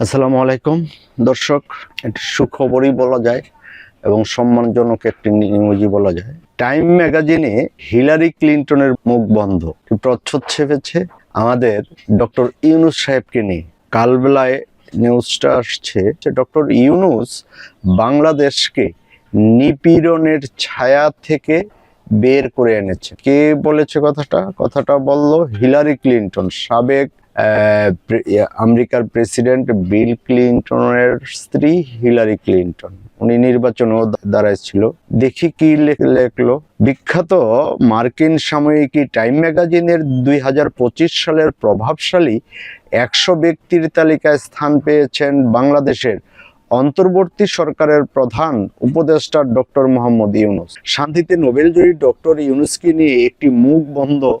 আসসালামু আলাইকুম। দর্শক, একটি সুখবরই বলা যায় এবং সম্মানজনক একটি নিউজই বলা যায়। টাইম ম্যাগাজিনে হিলারি ক্লিন্টনের মুখ বন্ধ। প্রচ্ছদ ছেপেছে আমাদের ডক্টর ইউনুস সাহেবকে নিয়ে। কালবেলায় নিউজটা আসছে যে ডক্টর ইউনুস বাংলাদেশকে নিপীড়নের ছায়া থেকে বের করে এনেছে। কে বলেছে কথাটা? কথাটা বলল হিলারি ক্লিন্টন, সাবেক আমেরিকার প্রেসিডেন্ট বিল ক্লিন্টনের স্ত্রী হিলারি ক্লিন্টন। উনি নির্বাচনেও দাঁড়াইছিল দেখি কি লেখ- লেখলো। বিখ্যাত মার্কিন সাময়িকী টাইম ম্যাগাজিনের দুই হাজার পঁচিশ সালের প্রভাবশালী একশো ব্যক্তির তালিকায় স্থান পেয়েছেন বাংলাদেশের অন্তর্বর্তী সরকারের প্রধান উপদেষ্টা ডক্টর মোহাম্মদ ইউনুস। শান্তিতে নোবেলজয়ী ডক্টর ইউনুসকে নিয়ে একটি মুখ বন্ধ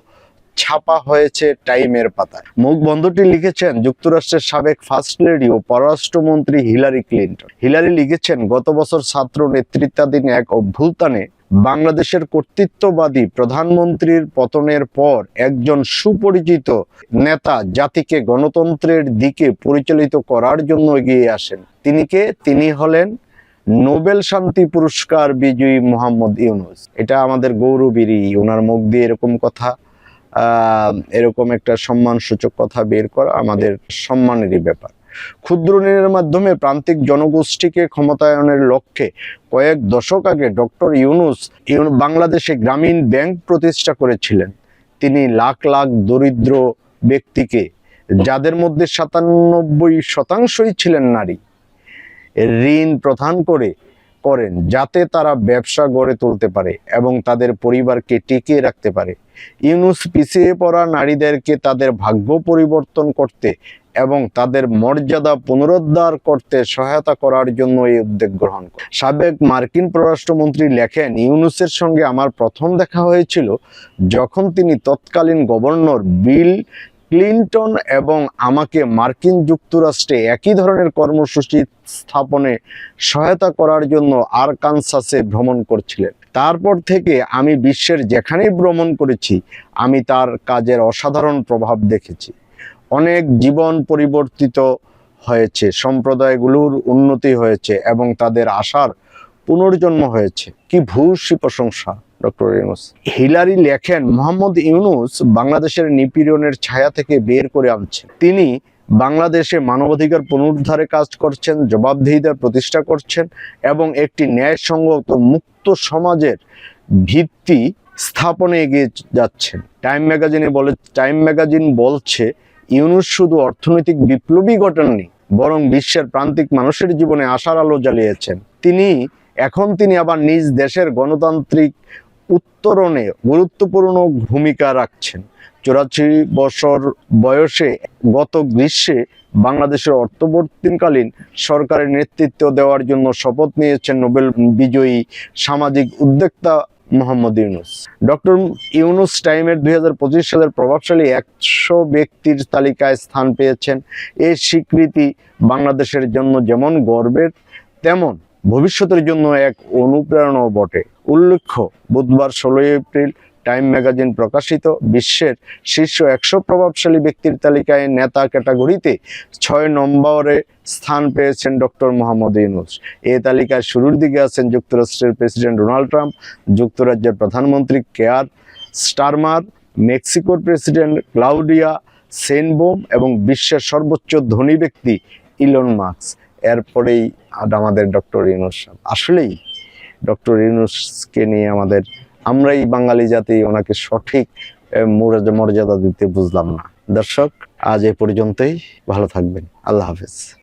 ছাপা হয়েছে টাইমের পাতায়। মুখ বন্ধটি লিখেছেন যুক্তরাষ্ট্রের সাবেক ফার্স্ট লেডি ও পররাষ্ট্রমন্ত্রী হিলারি ক্লিন্টন। হিলারি লিখেছেন, গত বছর ছাত্র নেতৃত্বাধীন এক অভ্যুত্থানে বাংলাদেশের কর্তৃত্ববাদী প্রধানমন্ত্রীর পতনের পর একজন সুপরিচিত নেতা জাতিকে গণতন্ত্রের দিকে পরিচালিত করার জন্য এগিয়ে আসেন। তিনি কে? তিনি হলেন নোবেল শান্তি পুরস্কার বিজয়ী মোহাম্মদ ইউনুস। এটা আমাদের গৌরবীরই, ওনার মুখ দিয়ে এরকম কথা। এরকম একটা সম্মানসূচক কথা বের করা আমাদের সম্মানেরই ব্যাপার। ক্ষুদ্র ঋণের মাধ্যমে প্রান্তিক জনগোষ্ঠীকে ক্ষমতায়নের লক্ষ্যে কয়েক দশক আগে ডক্টর ইউনুস ইউন- বাংলাদেশে গ্রামীণ ব্যাংক প্রতিষ্ঠা করেছিলেন। তিনি লাখ লাখ দরিদ্র ব্যক্তিকে, যাদের মধ্যে সাতানব্বই শতাংশই ছিলেন নারী ঋণ প্রধান করে করেন যাতে তারা ব্যবসা গড়ে তুলতে পারে এবং তাদের পরিবারকে টিকিয়ে রাখতে পারে। ইউনুস পিছিয়ে পড়া নারীদেরকে তাদের ভাগ্য পরিবর্তন করতে এবং তাদের মর্যাদা পুনরুদ্ধার করতে সহায়তা করার জন্য এই উদ্যোগ গ্রহণ করে সাবেক মার্কিন পররাষ্ট্রমন্ত্রী লেখেন, ইউনুসের সঙ্গে আমার প্রথম দেখা হয়েছিল যখন তিনি তৎকালীন গভর্নর বিল ক্লিন্টন এবং আমাকে মার্কিন যুক্তরাষ্ট্রে একই ধরনের কর্মসূচি স্থাপনে সহায়তা করার জন্য আরকানসাসে ভ্রমণ করছিলেন। তারপর থেকে আমি বিশ্বের যেখানেই ভ্রমণ করেছি, আমি তার কাজের অসাধারণ প্রভাব দেখেছি। অনেক জীবন পরিবর্তিত হয়েছে, সম্প্রদায়গুলোর উন্নতি হয়েছে এবং তাদের আশার পুনর্জন্ম হয়েছে। কি ভূষী প্রশংসা! হিলারি লেখেন, মোহাম্মদ ইউনুস বাংলাদেশের নিপীড়নের ছায়া থেকে বের করে আনছেন। তিনি বাংলাদেশে মানবাধিকার পুনরুদ্ধারে কাজ করছেন জবাবদিহিতা প্রতিষ্ঠা করছেন এবং একটি ন্যায়সঙ্গত মুক্ত সমাজের ভিত্তি স্থাপনে এগিয়ে যাচ্ছেন। টাইম ম্যাগাজিনে বলে, টাইম ম্যাগাজিন বলছে, ইউনুস শুধু অর্থনৈতিক বিপ্লবী ঘটাননি, বরং বিশ্বের প্রান্তিক মানুষের জীবনে আশার আলো জ্বালিয়েছেন। তিনি, এখন তিনি আবার নিজ দেশের গণতান্ত্রিক উত্তরণে গুরুত্বপূর্ণ ভূমিকা রাখছেন। চুরাশি বছর বয়সে গত গ্রীষ্মে বাংলাদেশের অর্থবর্তীকালীন সরকারের নেতৃত্ব দেওয়ার জন্য শপথ নিয়েছেন নোবেল বিজয়ী সামাজিক উদ্যোক্তা মোহাম্মদ ইউনুস। ডক্টর ইউনুস টাইমের দুই হাজার পঁচিশ সালের প্রভাবশালী একশো ব্যক্তির তালিকায় স্থান পেয়েছেন। এই স্বীকৃতি বাংলাদেশের জন্য যেমন গর্বের, তেমন ভবিষ্যতের জন্য এক অনুপ্রেরণাও বটে। উল্লেখ্য, বুধবার ষোলোই এপ্রিল টাইম ম্যাগাজিন প্রকাশিত বিশ্বের শীর্ষ একশো প্রভাবশালী ব্যক্তির তালিকায় নেতা ক্যাটাগরিতে ছয় নম্বরে স্থান পেয়েছেন ডক্টর মোহাম্মদ ইউনুস। এ তালিকায় শুরুর দিকে আছেন যুক্তরাষ্ট্রের প্রেসিডেন্ট ডোনাল্ড ট্রাম্প, যুক্তরাজ্যের প্রধানমন্ত্রী কেয়ার স্টারমার, মেক্সিকোর প্রেসিডেন্ট ক্লাউডিয়া সেনবোম এবং বিশ্বের সর্বোচ্চ ধনী ব্যক্তি ইলন মার্কস এরপরেই আমাদের ডক্টর ইউনুস আসলেই ডক্টর ইউনুসকে নিয়ে আমাদের, আমরাই বাঙালি জাতি, ওনাকে সঠিক মর্যাদা দিতে বুঝলাম না। দর্শক, আজ এ পর্যন্তই। ভালো থাকবেন। আল্লাহ হাফেজ।